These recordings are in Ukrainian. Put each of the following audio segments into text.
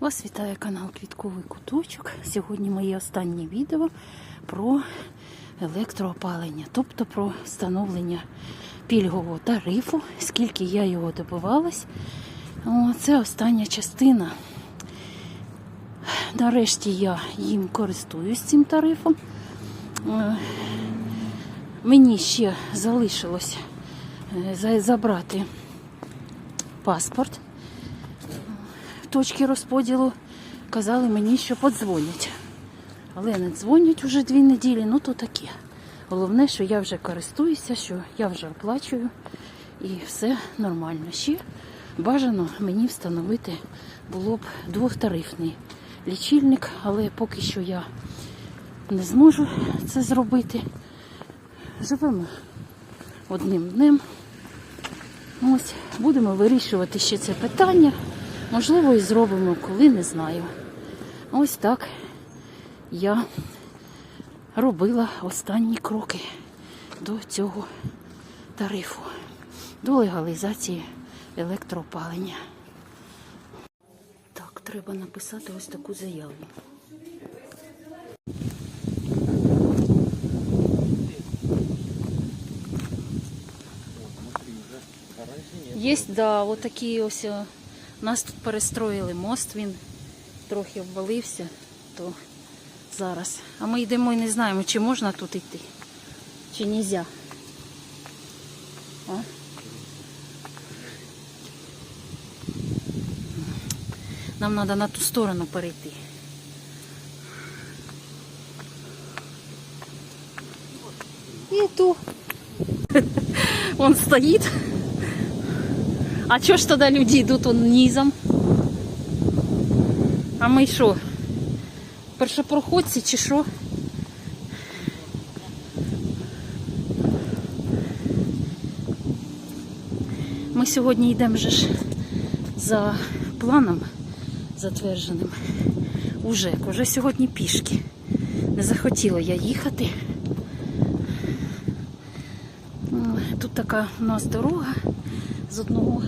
Вас вітає канал Квітковий Куточок. Сьогодні моє останнє відео про електроопалення, тобто про встановлення пільгового тарифу, скільки я його добивалась. Це остання частина. Нарешті я їм користуюсь цим тарифом. Е, Мені ще залишилось е, забрати паспорт в точці розподілу. Казали мені, що подзвонять. Але не дзвонять уже дві неділі, ну то таке. Головне, що я вже користуюся, що я вже оплачую і все нормально. Ще бажано мені встановити було б двохтарифний лічильник, але поки що я не зможу це зробити. Живемо одним днем. Ось, будемо вирішувати ще це питання. Можливо, і зробимо, коли не знаю. Ось так я робила останні кроки до цього тарифу, до легалізації електроопалення. Так, треба написати ось таку заяву. Є, да, отакі ось. Нас тут перестроїли мост, він трохи обвалився, то зараз. А ми йдемо і не знаємо, чи можна тут йти, чи нельзя. А? Нам треба на ту сторону перейти. І ту. Он стоїть. А чого ж тоді люди йдуть он низом? А ми що? Першопроходці чи що? Ми сьогодні йдемо вже ж за планом затвердженим у ЖЕК. Уже сьогодні пішки. Не захотіла я їхати. Тут така у нас дорога з одного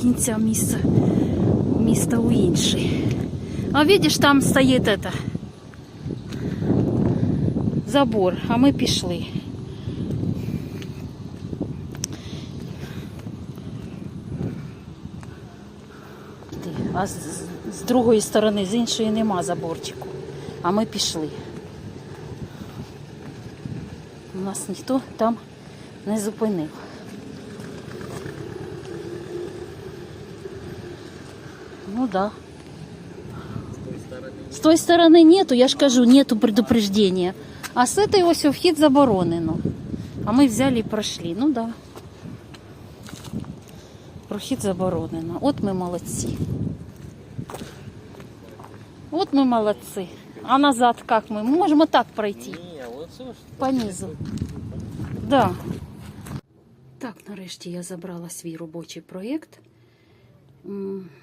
кінця міста, міста у інший. А видиш, там стоїть это, забор, а ми пішли. А з, з- другої сторони, з іншої нема заборчику. А ми пішли. У Нас ніхто там не зупинив. Ну да. С той стороны нету, я ж кажу, нету предупреждения. А с этой ось вхід заборонено. А ми взяли і пройшли. Ну да. Прохід заборонено. От ми молодці. От ми молодці. А назад як ми? Ми можемо так пройти. Ні, оце ж По низу. Да. Так, нарешті я забрала свій робочий проєкт.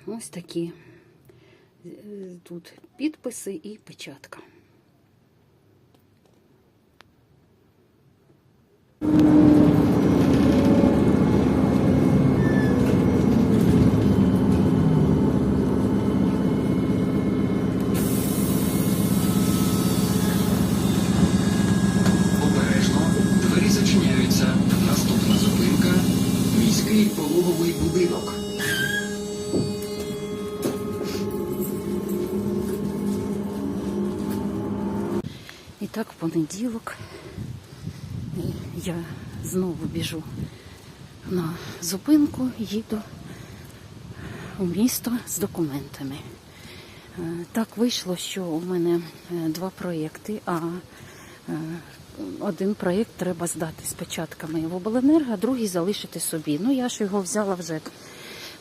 Ось такі. Е, Тут підписи і печатка. Так в понеділок я знову біжу на зупинку, їду у місто з документами. Е, Так вийшло, що у мене е, два проєкти, а е, один проєкт треба здати з печатками в обленерго, а другий залишити собі. Ну, я ж його взяла вже.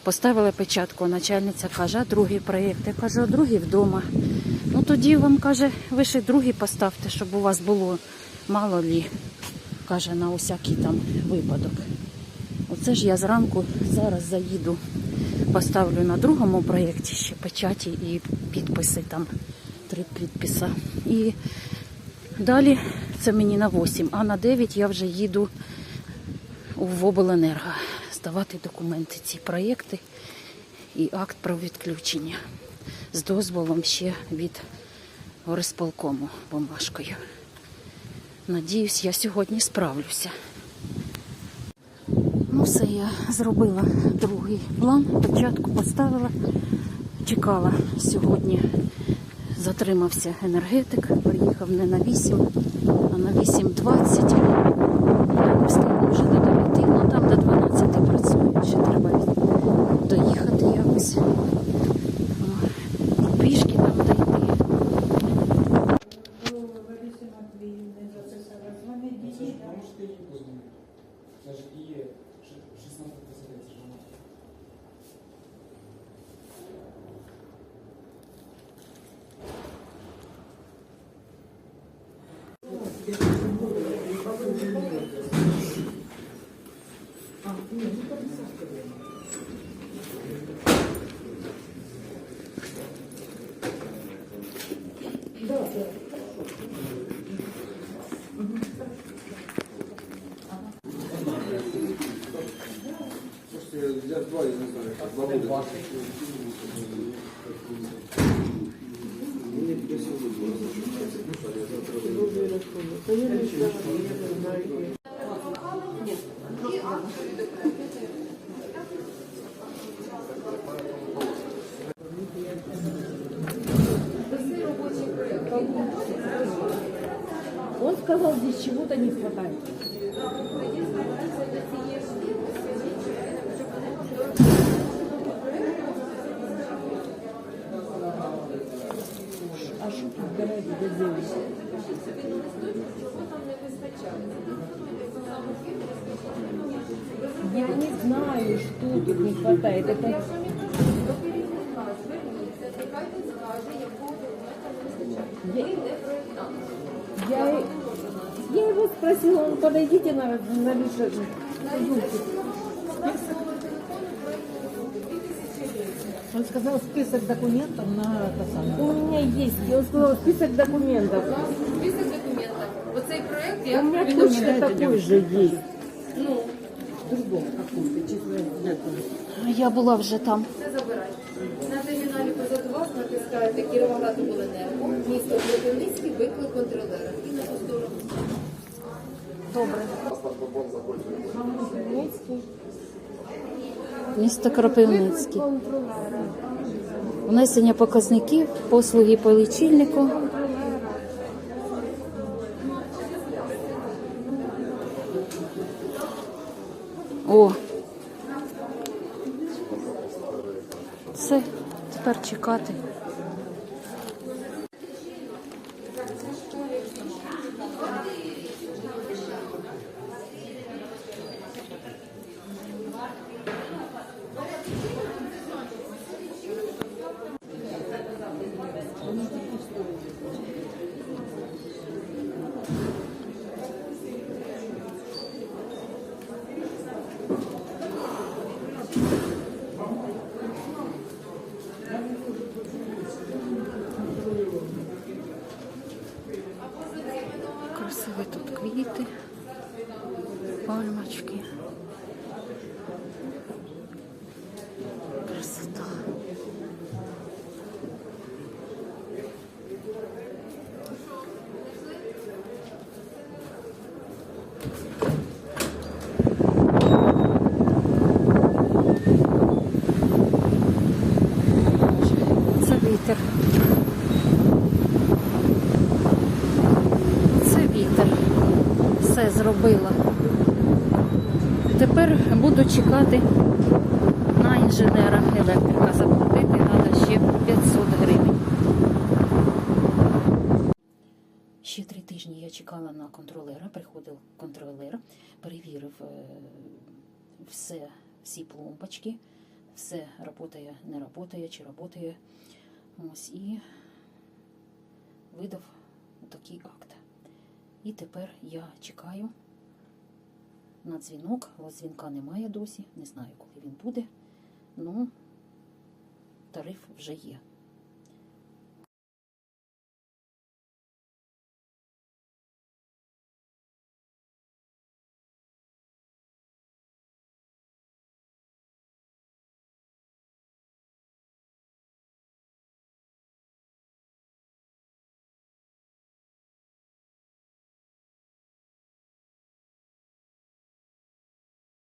Поставила печатку, начальниця каже, а другий проєкт. Я кажу, а другий вдома. Тоді вам каже, ви ще другий поставте, щоб у вас було мало лі, каже, на усякий там випадок. Оце ж я зранку зараз заїду, поставлю на другому проєкті ще печаті і підписи там, три підписи. І далі це мені на 8, а на 9 я вже їду в обленерго здавати документи, ці проєкти. і акт про відключення з дозволом ще від горисполкому бумажкою. Надіюсь, я сьогодні справлюся. Ну, все, я зробила другий план. Початку поставила, чекала сьогодні. Затримався енергетик, приїхав не на 8, а на 8.20. Я не вже до 9, ну там до 12 працюю, ще треба доїхати якось. О, Пішки там дойти. Можете її позвонити. Це ж і є 16 це ж вона. Слушайте, я два, я не знаю, как два года. Мне сих пор было я завтра выйду. Сказал, здесь чего-то не хватает. А что тут делать? Я не знаю, что тут не хватает. Это я, я, я его спросила, он подойдите на, на решетку. Пойдемте. Он сказал список документов на это самое. У меня есть, он сказал список документов. Список документов. Оцей проект У я меня Вы точно знаете, такой девушка? же есть. ну, Другом каком-то, честно говоря. Я була вже там. це забирай. На терміналі позаду вас натискаєте Кіровоградобленерго, місто Кропивницький, виклик контролера. Місто Кропивницький. Внесення показників, послуги по лічильнику. О. Все, тепер чекати. Красиві тут квіти, пальмочки. Красота. Це вітер. Це вітер. Все зробила. Тепер буду чекати на інженера електрика. Заплатити треба ще 500 гривень. Ще три тижні я чекала на контролера. Приходив контролер, перевірив е, все, всі пломбочки, все працює, не працює, чи працює. Ось і видав такий акт. І тепер я чекаю на дзвінок. але Дзвінка немає досі. Не знаю, коли він буде. Ну, тариф вже є.